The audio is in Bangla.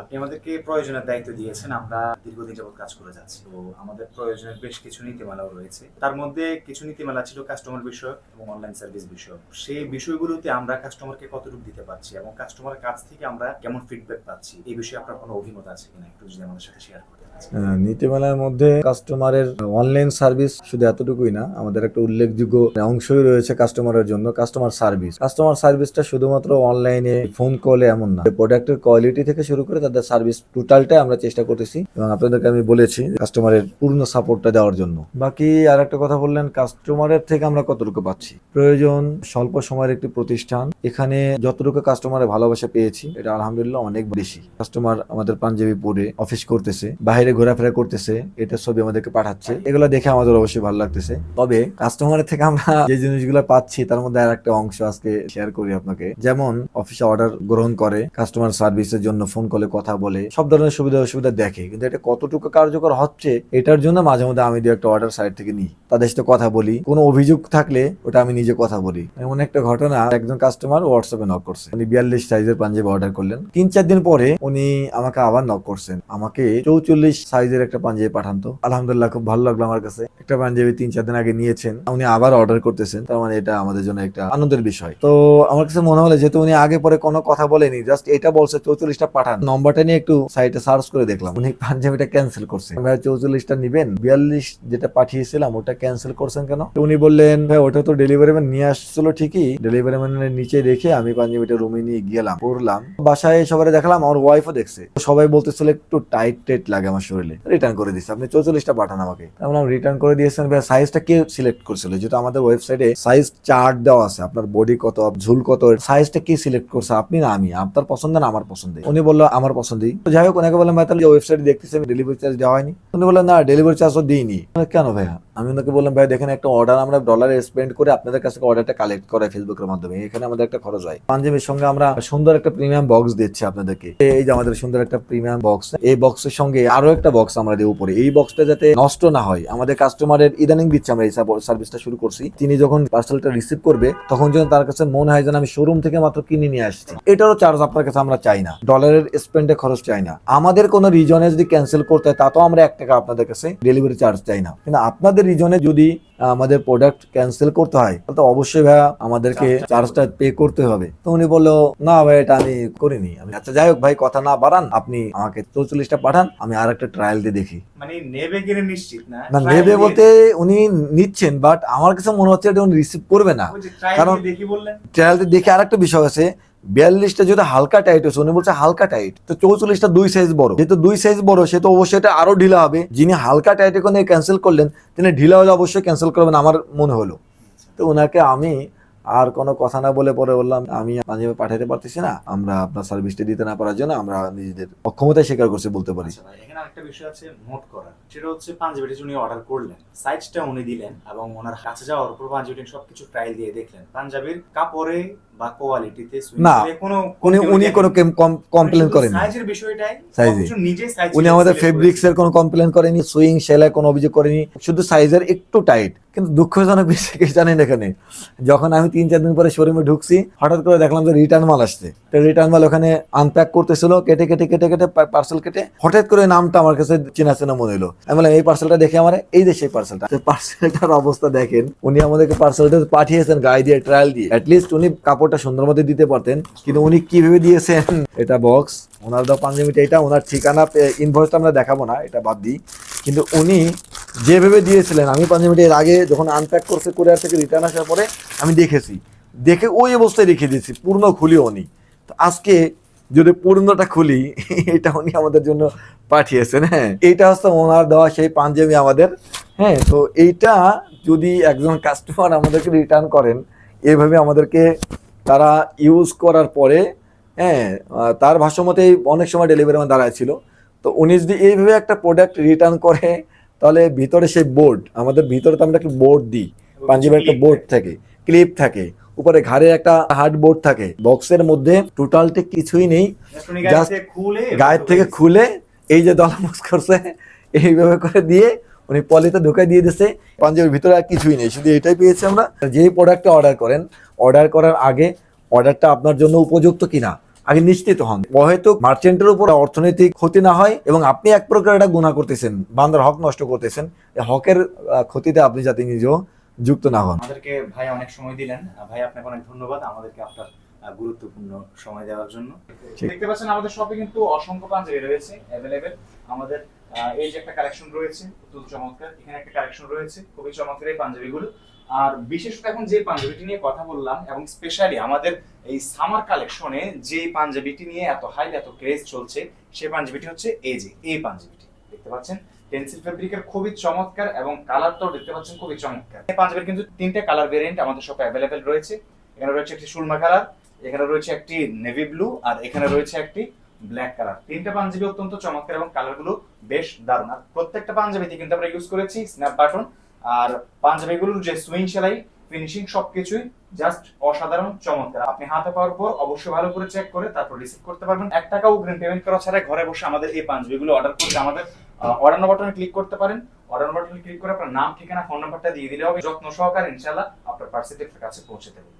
আপনি আমাদেরকে প্রয়োজনের দায়িত্ব দিয়েছেন, আমরা দীর্ঘদিন যাবত কাজ করে যাচ্ছি। তো আমাদের প্রয়োজনের বেশ কিছু নীতিমালাও রয়েছে। তার মধ্যে কিছু নীতিমালা ছিল কাস্টমার বিষয়ক এবং অনলাইন সার্ভিস বিষয়ক। সেই বিষয়গুলোতে আমরা কাস্টমারকে কতটুকু দিতে পারছি এবং কাস্টমারের কাছ থেকে আমরা কেমন ফিডব্যাক পাচ্ছি, এই বিষয়ে আপনার কোনো অভিমত আছে কিনা? একটু যদি আমাদের সাথে শেয়ার করেন নীতিমালার মধ্যে কাস্টমারের অনলাইন সার্ভিস শুধু এতটুকুই না, আমাদের একটা উল্লেখযোগ্য অংশই রয়েছে কাস্টমারের জন্য কাস্টমার সার্ভিস কাস্টমার সার্ভিসটা শুধুমাত্র অনলাইনে ফোন কলে এমন না প্রোডাক্টের কোয়ালিটি থেকে শুরু করে তাদের সার্ভিস টোটালটাই আমরা চেষ্টা করতেছি। এবং আপনাদেরকে আমি বলেছি কাস্টমারের পূর্ণ সাপোর্টটা দেওয়ার জন্য। বাকি আর একটা কথা বললেন কাস্টমারের থেকে আমরা কতটুকু পাচ্ছি? প্রয়োজন স্বল্প সময়ের একটি প্রতিষ্ঠান। এখানে যতটুকু কাস্টমারের ভালোবাসা পেয়েছি, এটা আলহামদুলিল্লাহ অনেক বেশি। কাস্টমার আমাদের পাঞ্জাবি পরে অফিস করতেছে। বাইরে ঘোরাফেরা করতেছে, এটা ছবি আমাদেরকে পাঠাচ্ছে। এগুলো দেখে আমাদের অবশ্যই ভালো লাগতেছে। তবে কাস্টমারের থেকে আমরা যে জিনিসগুলো পাচ্ছি, তার মধ্যে আর একটা অংশ আজকে শেয়ার করি আপনাকে। যেমন অফিসে অর্ডার গ্রহণ করে কাস্টমার সার্ভিসের জন্য ফোন কলে কথা বলে, সব ধরনের সুবিধা অসুবিধা দেখে। কিন্তু এটা কতটুকু কার্যকর হচ্ছে, এটার জন্য মাঝে মধ্যে আমি দু একটা অর্ডার সাইট থেকে নিই। তাদের সাথে কথা বলি। কোনো অভিযোগ থাকলে ওটা আমি নিজে কথা বলি। এমন একটা ঘটনা, একজন কাস্টমার হোয়াটসঅ্যাপে নক করছে। উনি বিয়াল্লিশ সাইজের পাঞ্জাবি অর্ডার করলেন। তিন চার দিন পরে উনি আমাকে আবার নক করছেন। আমাকে চৌচল্লিশ সাইজের একটা পাঞ্জাবি পাঠান তো। আলহামদুলিল্লাহ, খুব ভালো লাগল আমার কাছে। একটা পাঞ্জাবি তিন চার দিন আগে নিয়েছেন, উনি আবার অর্ডার করতেছেন। তার মানে এটা আমাদের জন্য একটা আনন্দের বিষয়। তো আমার কাছে মনে হলো যেহেতু উনি আগে পরে কোনো কথা বলেনি জাস্ট এটা বলছে, চৌচল্লিশটা পাঠান। নম্বরটা নিয়ে একটু সাইটে সার্চ করে দেখলাম, উনি পাঞ্জাবিটা ক্যান্সেল করছে। ভাই চৌচল্লিশটা নিবেন? বিয়াল্লিশ যেটা পাঠিয়েছিলাম, ওটা ক্যান্সেল করছেন কেন? উনি বললেন ভাই ওটা তো ডেলিভারি ম্যান নিয়ে আসছিল ঠিকই। ডেলিভারি ম্যানের নিচে রেখে আমি পাঞ্জাবিটা রুমে নিয়ে গেলাম পড়লাম বাসায় সবাই দেখালাম, আমার ওয়াইফও দেখছে। সবাই বলতেছিল একটু টাইট টাইট লাগে আমার শরীরে। রিটার্ন করে দিচ্ছে আপনি চৌচল্লিশটা পাঠান আমাকে। আমি রিটার্ন করে দিয়েছেন ভাই সাইজটা কে সিলেক্ট করছিল? যেটা আমাদের ওয়েবসাইটে সাইজ চার্ট দেওয়া আছে। আপনার বডি কত, ঝুল কত সাইজটা কে সিলেক্ট করছে? আপনি না আমি। আপনার পছন্দ না আমার পছন্দ। উনি বলল, আমার পছন্দই যাই হোক, ওনাকে বললাম ভাই তাহলে ওয়েবসাইট দেখতেছি। আমি ডেলিভারি চার্জ দেওয়া হয়নি। উনি বললেন, না ডেলিভারি চার্জও দিইনি। কেন ভাইয়া? আমি ওনাকে বললাম ভাই দেখেন একটা অর্ডার আমরা ডলারে স্পেন্ড করে আপনাদের কাছ থেকে অর্ডারটা কালেক্ট করে ফেসবুকের মাধ্যমে। এখানে আমাদের একটা খরচ হয়। পাঞ্জাবির সঙ্গে আমরা সুন্দর একটা প্রিমিয়াম বক্স দিচ্ছি আপনাদেরকে। এই যে আমাদের সুন্দর একটা প্রিমিয়াম বক্স এই বক্সের সঙ্গে আরও একটা বক্স আমরা দিই উপরে। এই বক্সটা যাতে নষ্ট না হয়। আমাদের কাস্টমারের ইদানিং দিচ্ছে আমরা এই সার্ভিসটা শুরু করছি। তিনি যখন পার্সেলটা রিসিভ করবে তখন যেন তার কাছে মনে হয় যেন আমি শোরুম থেকে মাত্র কিনে নিয়ে আসছি। এটারও চার্জ আপনার কাছে আমরা চাই না। ডলারের স্পেন্ডে খরচ চাই না। আমাদের কোনো রিজনে যদি ক্যান্সেল করতে হয় তাতেও আমরা এক টাকা আপনাদের কাছে ডেলিভারি চার্জ চাই না। কিন্তু আপনাদের রিজনে যদি আমাদের প্রোডাক্ট ক্যান্সেল করতে হয় তাহলে তো অবশ্যই ভাইয়া আমাদেরকে চার্জটা পে করতে হবে। তো উনি বলল না ভাই এটা আমি করিনি। আমি আচ্ছা যাই হোক ভাই কথা না বাড়ান। আপনি আমাকে চৌচল্লিশটা পাঠান আমি আর একটা ট্রায়াল দিয়ে দেখি। মানে নেবে কিনে নিশ্চিত না। না নেবে বলতে উনি নিচ্ছেন বাট আমার কাছে মনে হচ্ছে এটা উনি রিসিভ করবে না। কারণ- দিয়ে দেখি বললেন। ট্রায়ালতে দেখে আরেকটা বিষয় আছে বিয়াল্লিশটা যদি হালকা টাইট হচ্ছে উনি বলছে হালকা টাইট তো চৌচল্লিশটা দুই সাইজ বড়। যেহেতু দুই সাইজ বড় সে তো অবশ্যই এটা আরও ঢিলা হবে। যিনি হালকা টাইটে কোনো ক্যান্সেল করলেন তিনি ঢিলা হলে অবশ্যই ক্যান্সেল করবেন আমার মনে হলো। তো ওনাকে আমি আর কোনো কথা না বলে পরে বললাম আমি পাঞ্জাবে পাঠাতে পারতেছি না। আমরা আপনার সার্ভিসটা দিতে না পারার জন্য আমরা নিজেদের অক্ষমতায় স্বীকার করছি বলতে পারি। আচ্ছা এখানে আরেকটা বিষয় আছে নোট করার। সেটা হচ্ছে পাঞ্জাবিটি উনি অর্ডার করলেন। সাইজটা উনি দিলেন এবং ওনার কাছে যাওয়ার পর পাঞ্জাবিটি সবকিছু ট্রায়াল দিয়ে দেখলেন। পাঞ্জাবির কাপড়ে বা কোয়ালিটিতে না, কোনো উনি উনি কোনো কমপ্লেন করেন সাইজের বিষয়টাই। নিজে সাইজ উনি আমাদের ফেব্রিক্স এর কোনো কমপ্লেন করেনি সুইং সেলাই কোনো অভিযোগ করেনি শুধু সাইজের একটু টাইট কিন্তু দুঃখজনক বিষয় কি জানেন এখানে? যখন আমি তিন, চার দিন পরে শোরুমে ঢুকছি, হঠাৎ করে দেখলাম যে রিটার্ন মাল আসছে। তো রিটার্ন মাল ওখানে আনপ্যাক করতেছিল, কেটে কেটে কেটে কেটে পার্সেল কেটে হঠাৎ করে নামটা আমার কাছে চেনা চেনা মনে হলো। আমি বললাম, এই পার্সেলটা দেখে আমার, এই সেই পার্সেলটা পার্সেলটার অবস্থা দেখেন, উনি আমাদেরকে পার্সেলটা পাঠিয়েছেন, গায়ে দিয়ে ট্রায়াল দিয়ে। অ্যাটলিস্ট উনি কাপড়টা সুন্দর মতো দিতে পারতেন, কিন্তু উনি কীভাবে দিয়েছেন? এটা বক্স ওনার দেওয়া পাঞ্জাবিটা, এটা ওনার ঠিকানা ইনভয়েসটা আমরা দেখাবো না, এটা বাদ দিই। কিন্তু উনি যেভাবে দিয়েছিলেন, আমি পাঞ্জাবিটা এর আগে যখন আনপ্যাক করছে কুরিয়ার থেকে রিটার্ন আসার পরে আমি দেখেছি। দেখে ওই অবস্থায় রেখে দিয়েছি, পূর্ণ খুলি উনি। তো আজকে যদি পূর্ণটা খুলি, এটা উনি আমাদের জন্য পাঠিয়েছেন হ্যাঁ। এইটা হচ্ছে ওনার দেওয়া সেই পাঞ্জাবি আমাদের হ্যাঁ। তো এইটা যদি একজন কাস্টমার আমাদেরকে রিটার্ন করেন, এভাবে আমাদেরকে তারা ইউজ করার পরে হ্যাঁ তার ভাষ্যমতেই অনেক সময় ডেলিভারি আমার দাঁড়ায় ছিল। তো উনি যদি এইভাবে একটা প্রোডাক্ট রিটার্ন করে তাহলে ভিতরে সেই বোর্ড আমাদের ভিতরে তো আমরা একটা বোর্ড দিই। পাঞ্জাবের একটা বোর্ড থাকে ক্লিপ থাকে উপরে ঘাড়ে একটা হার্ড বোর্ড থাকে। বক্সের মধ্যে টোটালটা কিছুই নেই গায়ের থেকে খুলে এই যে দলামস করছে এইভাবে করে দিয়ে উনি পলিতে ঢুকে দিয়ে দিছে। পাঞ্জাবের ভিতরে আর কিছুই নেই শুধু এটাই পেয়েছি আমরা। যেই প্রোডাক্টটা অর্ডার করেন অর্ডার করার আগে অর্ডারটা আপনার জন্য উপযুক্ত কিনা আগে নিশ্চিত হন। হয়তো মার্চেন্টের উপর অর্থনৈতিক ক্ষতি না হয় এবং আপনি এক প্রকার এটা গুণা করতেছেন বান্দার হক নষ্ট করতেছেন হকের ক্ষতিতে আপনি যাতে নিজেও যুক্ত না হন। আমাদেরকে ভাই অনেক সময় দিলেন। ভাই আপনাকে অনেক ধন্যবাদ আমাদেরকে আপনার গুরুত্বপূর্ণ সময় দেওয়ার জন্য। দেখতে পাচ্ছেন আমাদের শপে কিন্তু অসংখ্য পাঞ্জাবি রয়েছে অ্যাভেলেবেল আমাদের এই যে একটা কালেকশন রয়েছে অত্যন্ত চমৎকার। এখানে একটা কালেকশন রয়েছে খুবই চমৎকার এই পাঞ্জাবিগুলো। আর বিশেষত এখন যে পাঞ্জাবিটি নিয়ে কথা বললাম, এবং স্পেশালি আমাদের এই সামার কালেকশনে যে পাঞ্জাবিটি নিয়ে এত হাই এত ক্রেজ চলছে সেই পাঞ্জাবিটি হচ্ছে এই যে, এই পাঞ্জাবিটি। দেখতে পাচ্ছেন? পেন্সিল ফেব্রিকের খুবই চমৎকার এবং কালারটাও দেখতে পাচ্ছেন খুবই চমৎকার। এই পাঞ্জাবির কিন্তু তিনটে কালার ভেরিয়েন্ট আমাদের শপে অ্যাভেলেবেল রয়েছে। এখানে রয়েছে একটি সুরমা কালার এখানে রয়েছে একটি নেভি ব্লু আর এখানে রয়েছে একটি ব্ল্যাক কালার তিনটা পাঞ্জাবি অত্যন্ত চমৎকার এবং কালারগুলো বেশ দারুণ। আর প্রত্যেকটা পাঞ্জাবিতে কিন্তু আমরা ইউজ করেছি স্ন্যাপ বাটন আর পাঞ্জাবিগুলোর যে সুইং সেলাই ফিনিশিং সবকিছুই জাস্ট অসাধারণ, চমৎকার। আপনি হাতে পাওয়ার পর অবশ্যই ভালো করে চেক করে তারপর রিসিভ করতে পারবেন। এক টাকা অগ্রিম পেমেন্ট করা ছাড়াই ঘরে বসে আমাদের এই পাঞ্জাবিগুলো অর্ডার করতে আমাদের অর্ডার বাটনে ক্লিক করতে পারেন। অর্ডার বাটনে ক্লিক করে আপনার নাম, ঠিকানা ফোন নাম্বারটা দিয়ে দিলে হবে। যত্ন সহকারে ইনশাআল্লাহ আপনার পার্সেন্টের কাছে পৌঁছে দেবো।